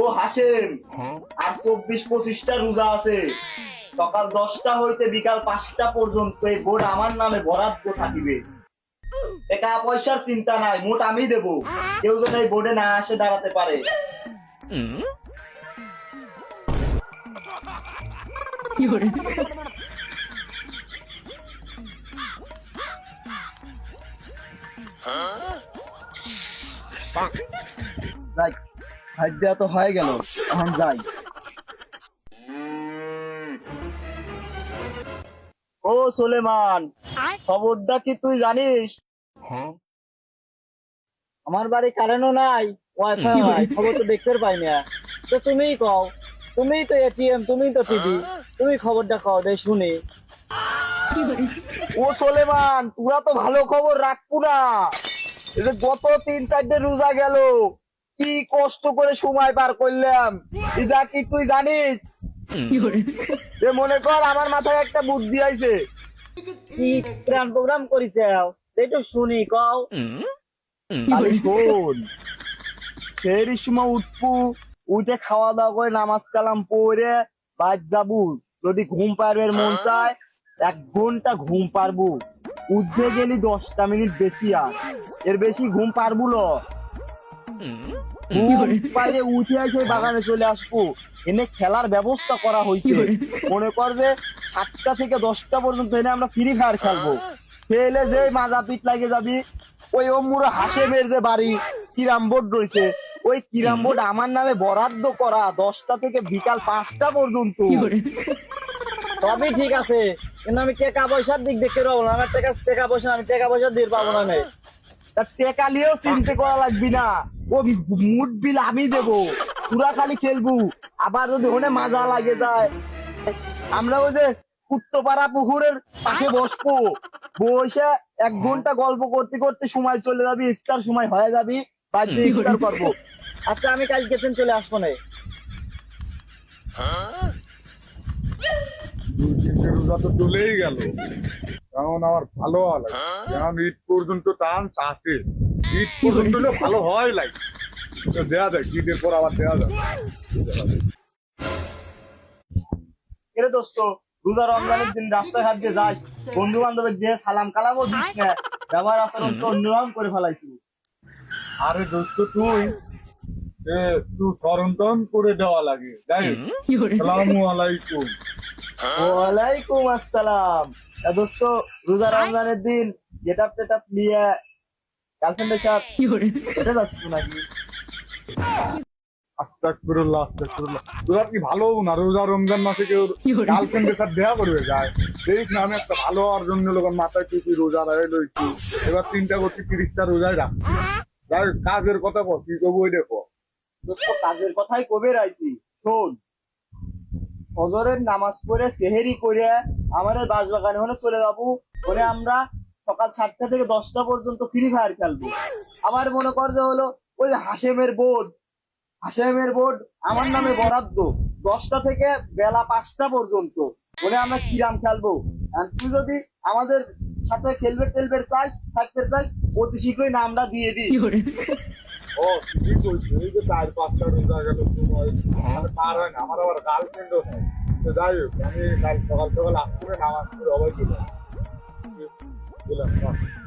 ও হাসেম আর চব্বিশ পঁচিশটা রোজা আছে। সকাল দশটা হইতে বিকাল পাঁচটা পর্যন্ত এই বোর্ড আমার নামে বরাদ্দ থাকিবে। টাকা পয়সার চিন্তা নাই মোট আমি দেব। কেউ যেন এই বোর্ডে না আসে দাঁড়াতে পারে। যাই ভাই দেওয়া তো হয়ে গেল এখন যাই। ও সোলেমান খবরটা কি তুই জানিস? আমার বাড়ি কারেন্টও নাই ওয়াইফাই নাই খবর তো দেখতে পাই না। তো তুমিই কও তুমিই তো এটিএম তুমিই তো টিভি তুমি খবরটা কও দে শুনি। ও সোলেমান তোরা তো ভালো খবর রাখব না। এই যে গত তিন চারটে রোজা গেল। কি কষ্ট করে সময় পার করলাম। ইদা কি তুই জানিস? যে মনে কর আমার মাথায় একটা বুদ্ধি আইছে। কি প্ল্যান প্রোগ্রাম করিছে একটু শুনি কও। তাহলে শোন সেই সময় উঠবু উঠে খাওয়া দাওয়া করে নামাজ কালাম পড়ে বাদ যাবু। যদি ঘুম পারবে মন চায় এক ঘণ্টা ঘুম পারব উঠতে গেলি দশটা মিনিট বেশি আর। এর বেশি ঘুম পারব ল। পাইলে উঠে এসে বাগানে চলে আসব। এনে খেলার ব্যবস্থা করা হয়েছে। মনে কর যে সাতটা থেকে দশটা পর্যন্ত এনে আমরা ফ্রি ফায়ার খেলব। খেলে যে মাজা পিট লাগে যাবি ওই অমুরা হাসেমের যে বাড়ি। কিরাম বোর্ড রয়েছে। ওই কিরাম বোর্ড আমার নামে বরাদ্দ করা দশটা থেকে বিকাল পাঁচটা পর্যন্ত। তবে ঠিক আছে। কিন্তু আমি টাকা পয়সার দিক দেখতে পাবো না। আমার টাকা টাকা পয়সা আমি টাকা পয়সা দিয়ে পাবো না টেকা নিয়েও চিন্তা করা লাগবি না। ও মুড বিল আমি দেবো। পুরা খালি খেলব। আবার যদি ওখানে মাজা লাগে যায়। আমরা ওই যে কুত্তপাড়া পুকুরের পাশে বসবো। বসে এক ঘণ্টা গল্প করতে করতে সময় চলে যাবি ইফতার সময় হয়ে যাবি বাড়িতে ইফতার করব। আচ্ছা আমি কালকে দিন চলে আসব না। চলেই গেল। কারণ আমার ভালো লাগে কারণ ঈদ পর্যন্ত টান চাষে পর্যন্ত ভালো হয় যায় পর আবার দেয়া যায়। দোস্ত রোজা রমজানের দিন রাস্তাঘাট দিয়ে যাস বন্ধু বান্ধবের দিয়ে সালাম কালামও দিস না ব্যবহার আচরণ তো অন্যরকম করে ফেলাইছি। আরে দোস্ত তুই এ, তুই সরন্তন করে দেওয়া লাগে যাই সালামু আলাইকুম। ওয়ালাইকুম আসসালাম। দোস্ত রোজা রমজানের দিন গেট আপ টেট আপ নিয়ে গার্লফ্রেন্ডের সাথে এটা যাচ্ছিস নাকি? আস্তাকফিরুল্লাহ আস্তাকফিরুল্লাহ তোরা কি ভালো না? রোজা রমজান মাসে কেউ গার্লফ্রেন্ডের সাথে দেখা করবে? যায়। দেখ না আমি একটা ভালো হওয়ার জন্য লোকের মাথায় রোজা রাখে লইছি? এবার তিনটা করছি তিরিশটা রোজায় রাখছি যাই কাজের কথা কর কি করব ওই দেখো। কাজের কথাই কবে রাইছি? শোন ফজরের নামাজ পড়ে সেহেরি করে আমাদের বাসবাগানে হলে চলে যাব। ওরে আমরা সকাল সাতটা থেকে দশটা পর্যন্ত ফ্রি ফায়ার খেলব। আমার মনে কর যে হলো ওই যে হাসেমের বোর্ড হাসেমের বোর্ড আমার নামে বরাদ্দ। দশটা থেকে বেলা পাঁচটা পর্যন্ত। ওরে আমরা কিরাম খেলব? আর তুই যদি আমাদের সাথে খেলবে টেলবে চাস থাকতে চাস অতি শীঘ্রই নামটা দিয়ে দিই ও ঠিকই কইছি এই যে চার পাঁচটা রোজা গেল মানে পার হয় না। আমার আবার গার্লফ্রেন্ডও নেই। তো যাই হোক আমি কাল সকাল সকাল আসলে নামাজ পড়ে অবাই 有两个